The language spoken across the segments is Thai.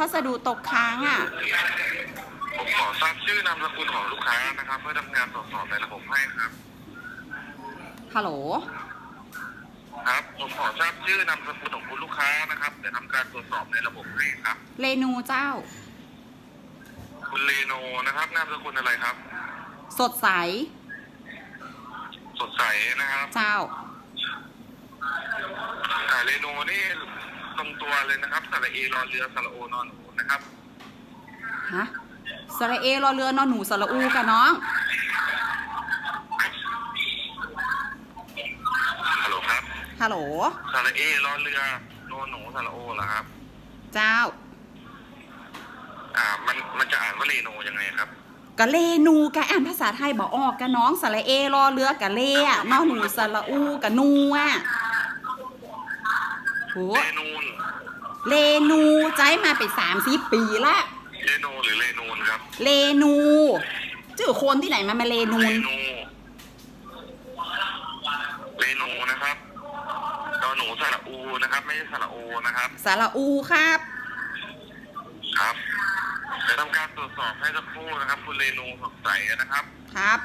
พัสดุตกค้างอะ ผมขอทราบชื่อนามสกุลของลูกค้านะครับ เพื่อทำงานตรวจสอบในระบบให้ครับ ฮัลโหล ครับผมขอทราบชื่อนามสกุลของคุณลูกค้านะครับเดี๋ยวทำการตรวจสอบในระบบให้ครับ เรนูเจ้า คุณเลโนนะครับนามสกุลอะไรครับ สดใส สดใสนะครับเจ้า อ่าเลโนนี่ ตรงตัวเลยนะครับสระเอรอเรือสระโอนอนหนูนะครับฮะสระเอรอเรือนอนหนูสระอูกับน้องฮัลโหลครับฮัลโหลสระเอรอเรือโนหนูสระโอเหรอครับ เจ้า อ่ามันมันจะอ่านว่าเลโนยังไงครับกะเลนูกะอ่านภาษาไทยบอกออกกะน้องสระเอรอเรือกะเลอะนอนหนูสระอูกะนูอะ โหเลนูนเลนูใจมาไปสามสิบปีละเลโนหรือเลนูนครับเลนูชื่อคนที่ไหนมามาเลนูเลนนูเลนูนะครับตอหนูสระอูนะครับ ไม่ใช่สระโอนะครับสระอูครับ ครับเดี๋ยวทำการตรวจสอบให้สักครู่นะครับ คุณเรนูสดใสนะครับ ครับ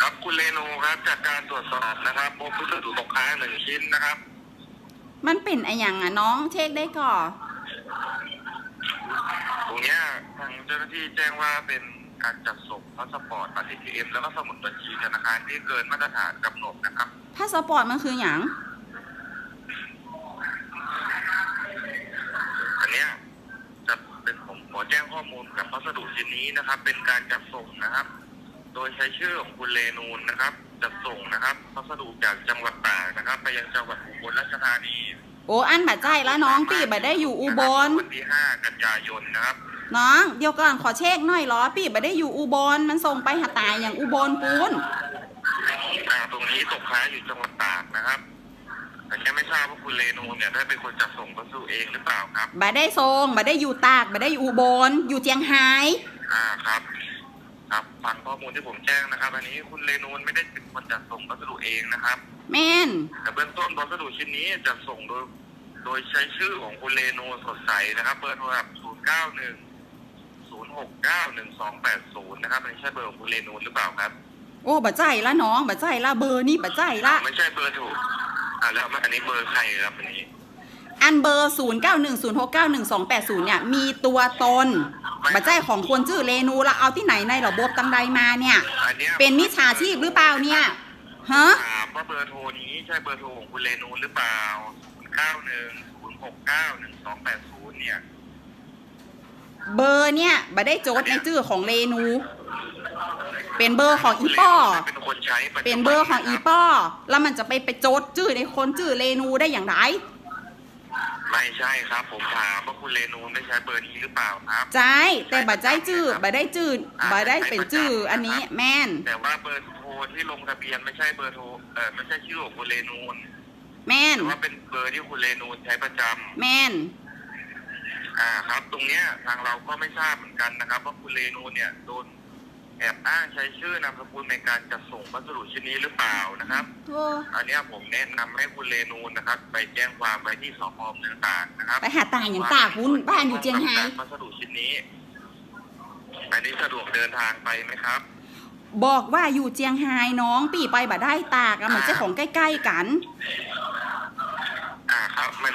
ครับคุณเรนูครับ จากการตรวจสอบนะครับพบวัสดุตกค้างหนึ่งชิ้นนะครับ มันเป็นไอหยังอะน้องเช็คได้ก่อตรงเนี้ยทางเจ้าหน้าที่แจ้งว่าเป็นการจัดส่งพาสปอร์ตบัตร ATM แล้วก็สมุดบัญชีธนาคารที่เกินมาตรฐานกำหนดนะครับ พาสปอร์ตมันคืออย่างอันเนี้ยจะเป็นผมขอแจ้งข้อมูลกับพัสดุชิ้นนี้นะครับ เป็นการจัดส่งนะครับ โดยใช้ชื่อของคุณเลนูนนะครับ จัดส่งนะครับพัสดุจากจังหวัดตากนะครับ ไปยังจังหวัดอุบลราชธานีโอ้อันบาดใจแล้วน้องพี่บาได้อยู่อุบลวันที่5กันยายนนะครับ น้องเดี๋ยวก่อนขอเช็คหน่อยเหรอพี่บาได้อยู่อุบลมันส่งไปหาตายอย่างอุบลปูนอ่าตรงนี้ตกค้างอยู่จังหวัดตากนะครับแต่แค่ไม่ทราบว่าคุณเลนูนเนี่ยได้เป็นคนจัดส่งพัสดุเองหรือเปล่าครับบาได้ส่งบาได้อยู่ตากบาได้อยู่อุบลอยู่เจียงไฮ้อ่าครับ ครับฟังข้อมูลที่ผมแจ้งนะครับ อันนี้คุณเลนูนไม่ได้เป็นคนจัดส่งพัสดุเองนะครับ แม่นแต่เบื้องต้นพัสดุชิ้นนี้จะส่งโดย โดยใช้ชื่อของคุณเลนูสดใสนะครับ เบอร์โทรศัพท์0 9 1 0 6 9 1 2 8 0นะครับอันนี้ใช่เบอร์ของคุณเลนูหรือเปล่าครับโอ้บาใจละน้องบาใจละเบอร์นี่บาใจละ ไม่ใช่เบอร์ถูกอ่าแล้วอันนี้เบอร์ใครครับอันนี้อันเบอร์0 9 1 0 6 9 1 2 8 0เนี่ยมีตัวตน บาใจของคนชื่อเรนูละเอาที่ไหนในระบบตังใดมาเนี่ย อันเนี้ยเป็นมิจฉาชีพหรือเปล่าเนี่ยฮะถามว่าเบอร์โทรนี้ใช่เบอร์โทรของคุณเลนูหรือเปล่า0 9 1 0 6 9 1 2 8 0เนี่ย เบอร์เนี่ยบาได้โจทย์ในชื่อของเรนู เป็นเบอร์ของอีป้อ เป็นคนใช้ปัจจุบัเป็นเบอร์ของอีป้อ แล้วมันจะไปไปโจทย์ชื่อในคนชื่อเรนูได้อย่างไร ไม่ใช่ครับ ผมถามว่าคุณเลนูได้ใช้เบอร์นี้หรือเปล่าครับใจแต่บัดใจจื้อบัดได้จื้อบัดได้เป็นจื้ออันนี้แม่น แต่ว่าเบอร์โทรที่ลงทะเบียนไม่ใช่เบอร์โทรเออไม่ใช่ชื่อของคุณเลนูนแม่นแต่ว่าเป็นเบอร์ที่คุณเลนูนใช้ประจำแม่น อ่าครับ ตรงเนี้ยทางเราก็ไม่ทราบเหมือนกันนะครับว่าคุณเลนูนเนี่ยโดน แอบอ้างใช้ชื่อนามสกุลในการจัดส่งพัสดุชิ้นนี้หรือเปล่านะครับโธ่อันเนี้ยผมแนะนำให้คุณเลนูนนะครับ ไปแจ้งความไว้ที่สพเมืองตากนะครับไปหาตายอย่างตากวุ้นบ้านอยู่เจียงไฮ้พัสดุชิ้นนี้ อันนี้สะดวกเดินทางไปไหมครับ บอกว่าอยู่เจียงไฮ้น้องปีไปบัดได้ตากอะมันจะของใกล้ๆกัน อ่าครับ มัน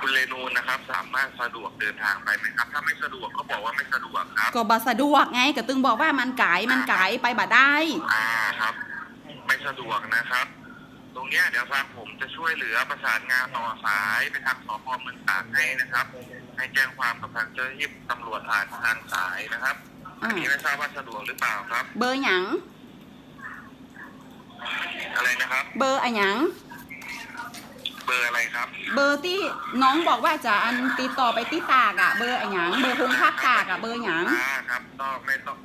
คุณเรนูนนะครับ สามารถสะดวกเดินทางไปไหมครับ ถ้าไม่สะดวกก็บอกว่าไม่สะดวกครับก็บ่สะดวกไงก็ตึงบอกว่ามันไกลมันไกลไปบัดได้ อ่าครับ ไม่สะดวกนะครับ ตรงเนี้ยเดี๋ยวทางผมจะช่วยเหลือประสานงานต่อสายไปทางสพเมืองตากให้นะครับ ให้แจ้งความกับทางเจ้าหน้าที่ตำรวจผ่านทางสายนะครับอ่าอันนี้ไม่ทราบว่าสะดวกหรือเปล่าครับ เบอร์หยังอะไรนะครับ เบอร์อะหยัง เบอร์อะไรครับ เบอร์ที่น้องบอกว่าจะอันติดต่อไปที่ตากอะเบอร์อะหยังเบอร์คงพักตากอะเบอร์หยังอ่าครับก็ไม่ต้อง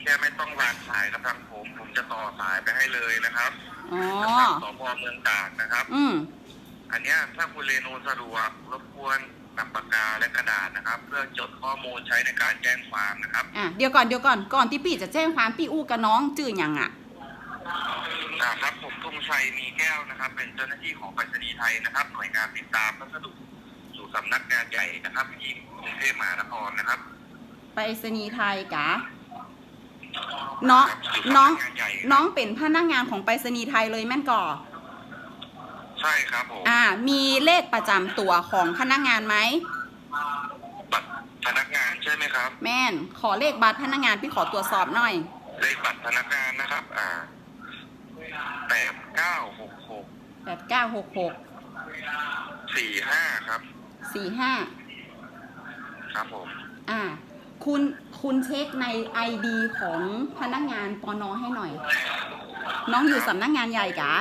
แค่ไม่ต้องวางสายกับทางผม ผมจะต่อสายไปให้เลยนะครับอ๋อกับทางสพเมืองตากนะครับ อืมอันเนี้ยถ้าคุณเรนูสะดวกรบกวนนำปากกาและกระดาษนะครับ เพื่อจดข้อมูลใช้ในการแจ้งความนะครับ อะเดี๋ยวก่อนเดี๋ยวก่อนก่อนที่พี่จะแจ้งความพี่อู้กับน้องจื่อหยังอะอ่า ครับผมธงชัยมีแก้วนะครับ เป็นเจ้าหน้าที่ของไปรษณีย์ไทยนะครับ หน่วยงานติดตามพัสดุสู่สำนักงานใหญ่นะครับที่กรุงเทพมหานครนะครับไปรษณีย์ไทยกะน้องครับสู่น้องสำกงานใหญ่น้องเป็นพนักงานของไปรษณีย์ไทยเลยแม่นก่อใช่ครับผมอ่า มีเลขประจำตัวของพนักงานไหมบัตรพนักงานใช่ไหมครับ แม่นขอเลขบัตรพนักงานพี่ขอตรวจสอบหน่อย เลขบัตรพนักงานนะครับ อ่า แปดเก้าหกหกแปดเก้าหกหกสี่ห้าครับ สี่ห้าครับผม อ่า คุณคุณเช็คใน ID ของพนักงานปอนอให้หน่อย น้องอยู่สำนักงานใหญ่กะ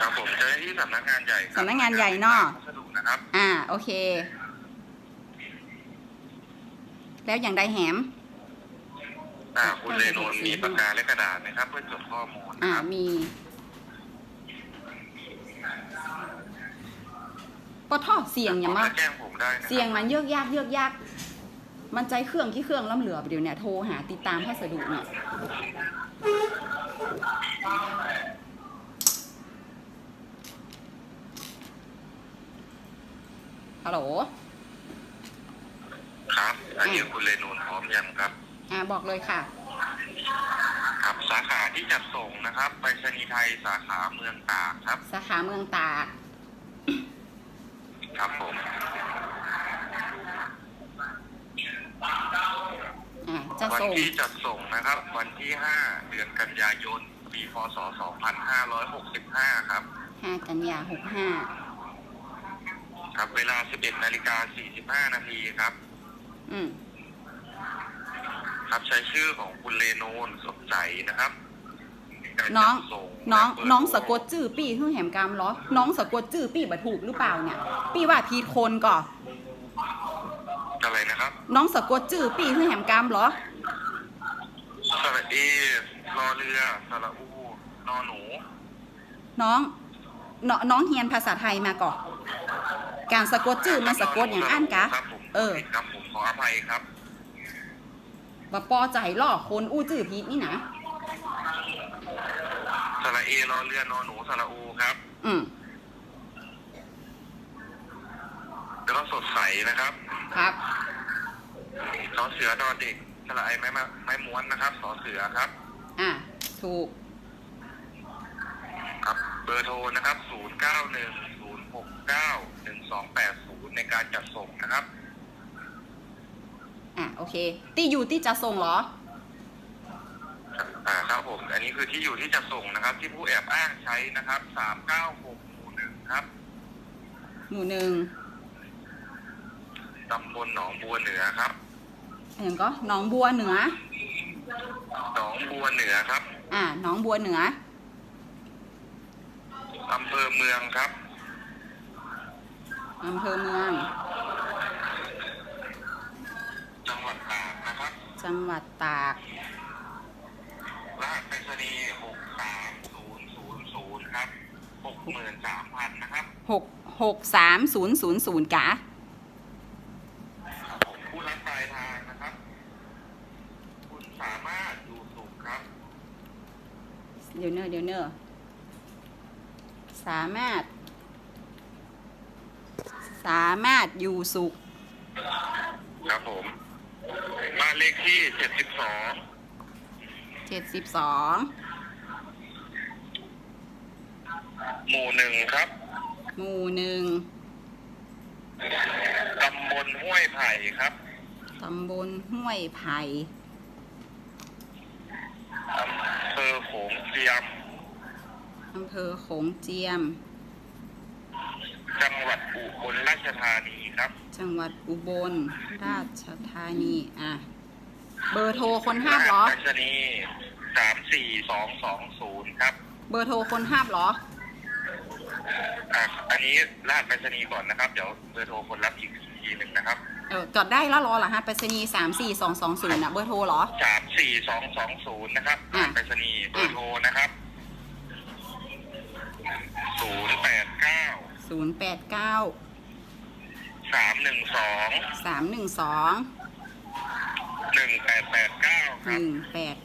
ครับผมเจ้าหน้าที่สำนักงานใหญ่ครับสำนักงานใหญ่เนอะ พัสดุนะครับ อ่า โอเค แล้วอย่างใดแหม อ่าคุณเรนูนมีปากกาและกระดาษไหมครับ เพื่อจดข้อมูลอ่านะครับมีปะท่อเสียงอย่ามาแจ้งผมได้นะครับเสียงมันเยือกยากเยือกยาก มันใจเครื่องที่เครื่องล้ำเหลือเดี๋ยวเนี่ยโทรหาติดตามพัสดุเนี่ยฮัลโหล ครับอันนี้คุณเรนูนพร้อมยังครับ อ่าบอกเลยค่ะ ครับสาขาที่จัดส่งนะครับไปรษณีย์ไทยสาขาเมืองตากครับ สาขาเมืองตากครับผมอ่าจะวันส่งที่จัดส่งนะครับ วันที่5เดือนกันยายนปีพศ2565 ครับ5กันยา65ครับ เวลา 11นาฬิกา45นาทีครับ อืม ครับใช้ชื่อของคุณเรนูนสดใสนะครับการน้องจัดส่น้องและเปิดน้องสะกดจื้อปี้หื้อแหมกามเหรอน้องสะกดจื้อปี้บ่ถูกหรือเปล่าเนี่ย ปี้ว่าพีคนก่ออะไรนะครับ น้องสะกดจื้อปี้หื้อแหมกามเหรอสระเอรอเรือสระอูนอหนู น้องนน้องเฮียนภาษาไทยมาก่อนการสะกดจื้อมันสะกดอย่างอ่านกะครับผมเออผิดครับผมขออภัยครับ บ่ปอใจล่อคนอู้จื้อพีดนี่นะสระเอรอเรือนอหนูสระอูครับ อืมแล้วก็สดใสนะครับ ครับสอเสือดอเด็กสระไอไม้มะไม้ม้วนนะครับสอเสือครับ อะถูก ครับ เบอร์โทรนะครับ0 9 1 0 6 9 1 2 8 0ในการจัดส่งนะครับ อะโอเคตีอยู่ที่จะส่งเหรอ อ่าครับผม อันนี้คือที่อยู่ที่จัดส่งนะครับ ที่ผู้แอบอ้างใช้นะครับ396หมู่หนึ่งครับหมู่หนึ่งตำบลหนองบัวเหนือครับอย่างก็หน้องบัวเหนือ หนองบัวเหนือครับ อะหน้องบัวเหนืออำเภอเมืองครับอำเภอเมืองจัง จังหวัดตาก รหัสไปรษณีย์63000ครับ63,000นะครับหกหกสามศูนย์ศูนย์ศูนย์กะครับผมผู้รับปลายทางนะครับ คุณสามารถดูสุขครับ เดี๋ยวเนอเดี๋ยวเนอสามารถ สามารถอยู่สุข ครับผมบ้านเลขที่ 72 เจ็ดสิบสองหมู่หนึ่งครับ หมู่หนึ่งตำบลห้วยไผ่ครับ ตำบลห้วยไผ่อำเภอโขงเจียม อำเภอโขงเจียม จังหวัดอุบลราชธานีครับ จังหวัดอุบลราชธานี อะ เบอร์โทรคนห้าบเหรอ ไปรษณีย์สามสี่สองสองศูนย์ครับเบอร์โทรคนห้าบเหรอ อะอันนี้รหัสไปรษณีย์ก่อนนะครับ เดี๋ยวเบอร์โทรคนรับอีกทีหนึ่งนะครับเออจดได้แล้วเหรอเหรอฮะไปรษณีย์สามสี่สองสองศูนย์อะเบอร์โทรเหรอ สามสี่สองสองศูนย์นะครับรอะหัสไปรษณีย์เบอร์โทรนะครับศูนย์แปดเก้าศูนย์แปดเก้าสามหนึ่งสองสามหนึ่งสอง หนึ่งแปดแปดเก้าคหรับ นึ่งแปด